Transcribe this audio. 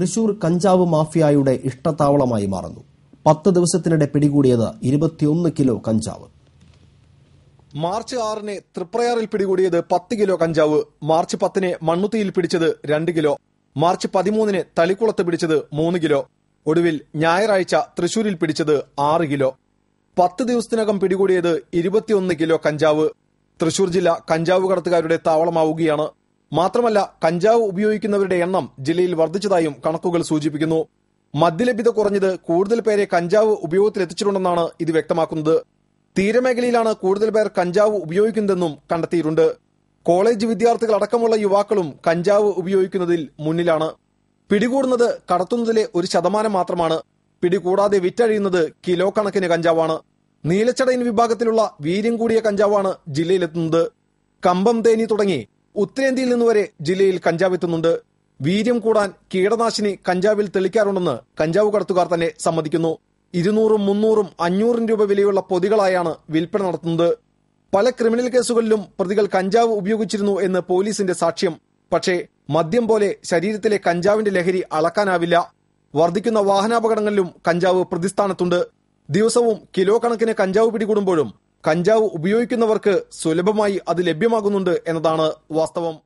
തൃശൂർ കഞ്ചാവ് മാഫിയായുടെ ഇഷ്ടത്താവളമായി മാറുന്നു. പത്ത് ദിവസത്തിനിടെ പിടികൂടിയത് ഇരുപത്തിയൊന്ന് കിലോ കഞ്ചാവ്. മാർച്ച് ആറിന് തൃപ്രയാറിൽ പിടികൂടിയത് പത്ത് കിലോ കഞ്ചാവ് മാർച്ച് പത്തിന് മണ്ണുത്തിയിൽ പിടിച്ചത് രണ്ട് കിലോ മാർച്ച് പതിമൂന്നിന് തളിക്കുളത്ത് പിടിച്ചത് മൂന്ന് കിലോ ഒടുവിൽ ഞായറാഴ്ച തൃശൂരിൽ പിടിച്ചത് ആറ് കിലോ. പത്ത് ദിവസത്തിനകം പിടികൂടിയത് ഇരുപത്തിയൊന്ന് കിലോ കഞ്ചാവ്. തൃശൂർ ജില്ല കഞ്ചാവ് കടത്തുകാരുടെ താവളമാവുകയാണ് മാത്രമല്ല കഞ്ചാവ് ഉപയോഗിക്കുന്നവരുടെ എണ്ണം ജില്ലയിൽ വർദ്ധിച്ചതായും കണക്കുകൾ സൂചിപ്പിക്കുന്നു. മദ്യലഭ്യത കുറഞ്ഞത് കൂടുതൽ പേരെ കഞ്ചാവ് ഉപയോഗത്തിലെത്തിച്ചിട്ടുണ്ടെന്നാണ് ഇത് വ്യക്തമാക്കുന്നത്. തീരമേഖലയിലാണ് കൂടുതൽ പേർ കഞ്ചാവ് ഉപയോഗിക്കുന്നതെന്നും കണ്ടെത്തിയിട്ടുണ്ട്. കോളേജ് വിദ്യാർത്ഥികൾ അടക്കമുള്ള യുവാക്കളും കഞ്ചാവ് ഉപയോഗിക്കുന്നതിൽ മുന്നിലാണ്. പിടികൂടുന്നത് കടത്തുന്നതിലെ ഒരു ശതമാനം മാത്രമാണ്. പിടികൂടാതെ വിറ്റഴിയുന്നത് കിലോ കണക്കിന് കഞ്ചാവാണ്. നീലച്ചടയിൻ വിഭാഗത്തിലുള്ള വീര്യം കൂടിയ കഞ്ചാവാണ് ജില്ലയിലെത്തുന്നത്. കമ്പം തേനി തുടങ്ങി ഉത്തരേന്ത്യയിൽ നിന്ന് വരെ ജില്ലയിൽ കഞ്ചാവ് എത്തുന്നുണ്ട്. വീര്യം കൂടാൻ കീടനാശിനി കഞ്ചാവിൽ തെളിക്കാറുണ്ടെന്ന് കഞ്ചാവ് കടത്തുകാർ തന്നെ സമ്മതിക്കുന്നു. ഇരുന്നൂറും മുന്നൂറും അഞ്ഞൂറും രൂപ വിലയുള്ള പൊതികളായാണ് വിൽപ്പന നടത്തുന്നത്. പല ക്രിമിനൽ കേസുകളിലും പ്രതികൾ കഞ്ചാവ് ഉപയോഗിച്ചിരുന്നു എന്ന് പോലീസിന്റെ സാക്ഷ്യം. പക്ഷേ മദ്യം പോലെ ശരീരത്തിലെ കഞ്ചാവിന്റെ ലഹരി അളക്കാനാവില്ല. വർദ്ധിക്കുന്ന വാഹനാപകടങ്ങളിലും കഞ്ചാവ് പ്രതിസ്ഥാനത്തുണ്ട്. ദിവസവും കിലോ കണക്കിന് കഞ്ചാവ് പിടികൂടുമ്പോഴും കഞ്ചാവ് ഉപയോഗിക്കുന്നവർക്ക് സുലഭമായി അത് ലഭ്യമാകുന്നുണ്ട് എന്നതാണ് വാസ്തവം.